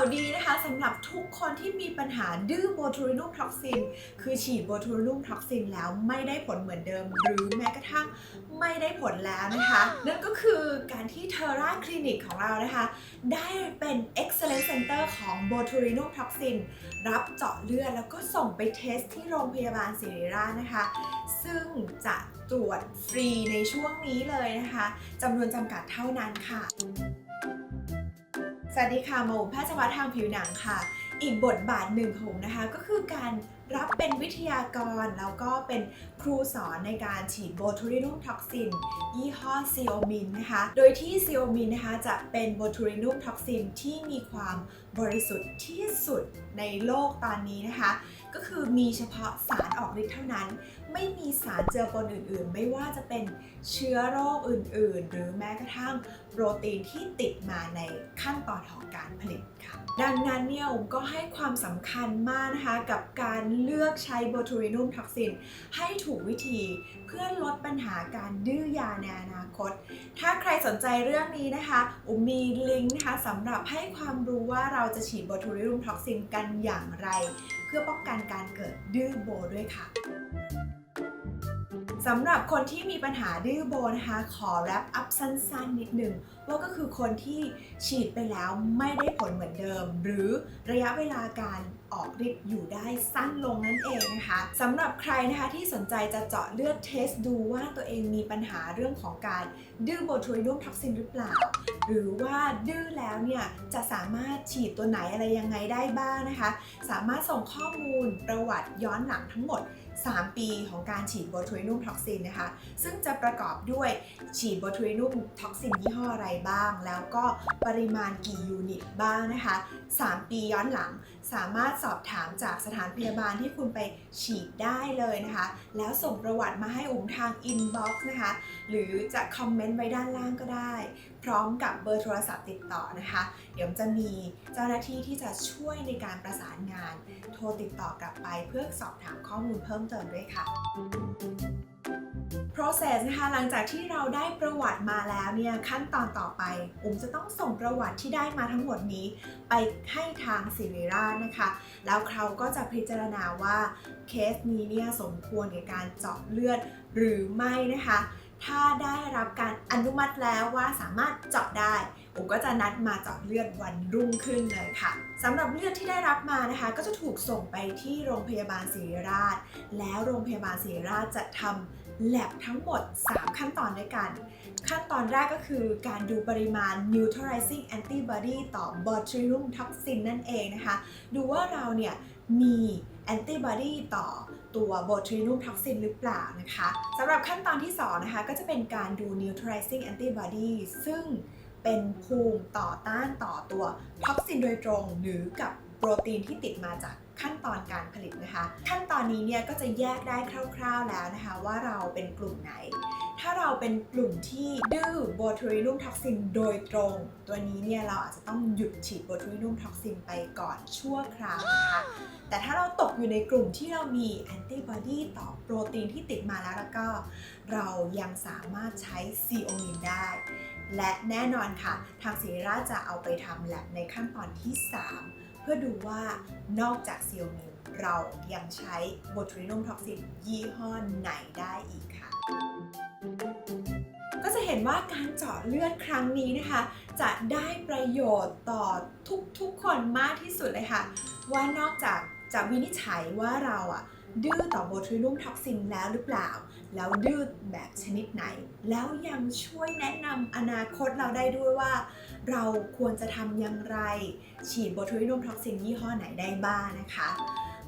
าวดีนะคะสำหรับทุกคนที่มีปัญหาดื้อโบทูรินุมท็อกซิน คือฉีดโบทูรินุมท็อกซินแล้วไม่ได้ผลเหมือนเดิม หรือแม้กระทั่งไม่ได้ผลแล้วนะคะ นั่นก็คือการที่เทอร่าคลินิกของเรานะคะ ได้เป็น Excellent Center ของ Botulinum Toxin รับเจาะเลือดแล้วก็ส่งไปเทสที่โรงพยาบาลศิริราชนะคะ ซึ่งจะตรวจฟรีในช่วงนี้เลยนะคะจำนวนจำกัดเท่านั้นค่ะ สวัสดีค่ะหมอแพทย์เฉพาะทางผิวหนังค่ะ อีกบทบาทหนึ่งของนะคะ ก็คือการ รับเป็นวิทยากร แล้วก็เป็นครูสอนในการฉีดโบทูลินุมท็อกซิน ยี่ห้อซีโอมินนะคะ โดยที่ซีโอมินนะคะจะเป็นโบทูลินุมท็อกซินที่มีความบริสุทธิ์ที่สุดในโลกตอนนี้นะคะ ก็คือมีเฉพาะสารออกฤทธิ์เท่านั้น ไม่มีสารเจือปนอื่นๆ ไม่ว่าจะเป็นเชื้อโรคอื่นๆ หรือแม้กระทั่งโปรตีนที่ติดมาในขั้นตอนของการผลิตค่ะ ดังนั้นเนี่ยผมก็ให้ความสำคัญมากนะคะกับการเลือกใช้โบทูรินุมท็อกซินให้ถูกวิธีเพื่อลดปัญหาการดื้อยาในอนาคต ถ้าใครสนใจเรื่องนี้นะคะอุมมีลิงก์นะคะสำหรับให้ความรู้ว่าเราจะฉีดโบทูรินุมท็อกซินกันอย่างไร เพื่อป้องกันการเกิดดื้อโบด้วยค่ะสำหรับคนที่มีปัญหาดื้อโบนะคะ ขอแรปอัพสั้นๆ นิดหนึ่งว่าก็คือคนที่ฉีดไปแล้วไม่ได้ผลเหมือนเดิม หรือระยะเวลาการ ออกฤทธิ์อยู่ได้สั้นลงนั่นเองนะคะสำหรับใครนะคะที่สนใจจะเจาะเลือดเทสดูว่าตัวเองมีปัญหาเรื่องของการดื้อโบทูลินุมท็อกซินหรือเปล่า หรือว่าดื้อแล้วเนี่ยจะสามารถฉีดตัวไหนอะไรยังไงได้บ้างนะคะ สามารถส่งข้อมูลประวัติย้อนหลังทั้งหมด 3 ปีของการฉีดโบทูลินุมท็อกซินนะคะ ซึ่งจะประกอบด้วยฉีดโบทูลินุมท็อกซินยี่ห้ออะไรบ้าง แล้วก็ปริมาณกี่ยูนิตบ้างนะคะ 3 ปีย้อนหลังสามารถสอบถามจากสถานพยาบาลที่คุณไปฉีดได้เลยนะคะ แล้วส่งประวัติมาให้อุ๋มทางอินบ็อกซ์นะคะ หรือจะคอมเมนต์ไว้ด้านล่างก็ได้ พร้อมกับเบอร์โทรศัพท์ติดต่อนะคะ เดี๋ยวจะมีเจ้าหน้าที่ที่จะช่วยในการประสานงาน โทรติดต่อกลับไปเพื่อสอบถามข้อมูลเพิ่มเติมด้วยค่ะ process นะคะหลังจากที่เราได้ประวัติมาแล้วเนี่ยขั้นตอนต่อไปอุ๋มจะต้องส่งประวัติที่ได้มาทั้งหมดนี้ ไปให้ทางศิริราชนะคะ แล้วเขาก็จะพิจารณาว่าเคสนี้เนี่ยสมควรแก่การเจาะเลือดหรือไม่นะคะ ถ้าได้รับการอนุมัติแล้วว่าสามารถเจาะได้อุ๋มก็จะนัดมาเจาะเลือดวันรุ่งขึ้นเลยค่ะสำหรับเลือดที่ได้รับมานะคะ ก็จะถูกส่งไปที่โรงพยาบาลศิริราช แล้วโรงพยาบาลศิริราชจะทำ แลบทั้งหมด 3 ขั้นตอนด้วยกัน ขั้นตอนแรกก็คือการดูปริมาณ neutralizing antibody ต่อ botulinum toxin นั่นเองนะคะ ดูว่าเราเนี่ยมี antibody ต่อตัว botulinum toxin หรือเปล่านะคะสำหรับขั้นตอนที่ 2 นะคะ ก็จะเป็นการดู neutralizing antibody ซึ่งเป็นภูมิต่อต้านต่อตัวท็อกซินโดยตรงหรือกับโปรตีนที่ติดมาจาก ขั้นตอนการผลิตนะคะ ขั้นตอนนี้เนี่ยก็จะแยกได้คร่าวๆแล้วนะคะ ว่าเราเป็นกลุ่มไหน ถ้าเราเป็นกลุ่มที่ดื้อโบทูลินุมท็อกซินโดยตรง ตัวนี้เนี่ยเราอาจจะต้องหยุดฉีดโบทูลินุมท็อกซินไปก่อนชั่วคราวนะคะแต่ถ้าเราตกอยู่ในกลุ่มที่เรามีแอนติบอดีต่อโปรตีนที่ติดมาแล้วแล้วก็ เรายังสามารถใช้ซีโอมินได้ และแน่นอนค่ะ ทางศิริราชจะเอาไปทำแลบในขั้นตอนที่ 3 เพื่อดูว่านอกจากซีโอมินเรายังใช้โบทูลินุมท็อกซินยี่ห้อไหนได้อีกค่ะ ก็จะเห็นว่าการเจาะเลือดครั้งนี้นะคะ จะได้ประโยชน์ต่อทุกๆคนมากที่สุดเลยค่ะ ว่านอกจากจะวินิจฉัยว่าเราอะดื้อต่อโบทูลินุมท็อกซินแล้วหรือเปล่า แล้วดื้อแบบชนิดไหน แล้วยังช่วยแนะนำอนาคตเราได้ด้วยว่า เราควรจะทำอย่างไร ฉีดโบทูลินุมท็อกซินยี่ห้อไหนได้บ้างนะคะ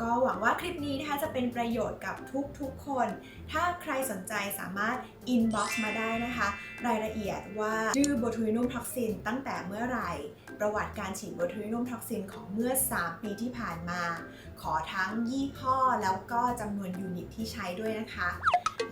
ก็หวังว่าคลิปนี้นะคะจะเป็นประโยชน์กับทุกๆคน ถ้าใครสนใจสามารถ inbox มาได้นะคะ รายละเอียดว่าดื้อโบทูลินุมท็อกซินตั้งแต่เมื่อไหร่ประวัติการฉีดโบทูลินุมท็อกซินของเมื่อ 3 ปีที่ผ่านมา ขอทั้งยี่ห้อแล้วก็จำนวนยูนิตที่ใช้ด้วยนะคะ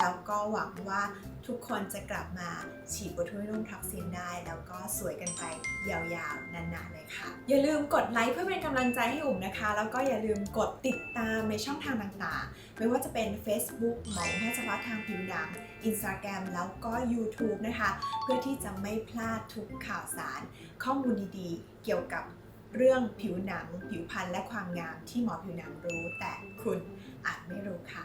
แล้วก็หวังว่าทุกคนจะกลับมาฉีดโบทูนุ่มทักซินได้ แล้วก็สวยกันไปยาวๆ นานๆเลยค่ะ อย่าลืมกดไลค์เพื่อเป็นกำลังใจให้อุ่มนะคะ แล้วก็อย่าลืมกดติดตามในช่องทางต่างๆ ไม่ว่าจะเป็น Facebook หมอแพทย์เฉพาะทางผิวหนัง Instagram แล้วก็ YouTube นะคะ เพื่อที่จะไม่พลาดทุกข่าวสาร ข้อมูลดีๆ เกี่ยวกับเรื่องผิวหนัง ผิวพรรณและความงามที่หมอผิวหนังรู้ แต่คุณอาจไม่รู้ค่ะ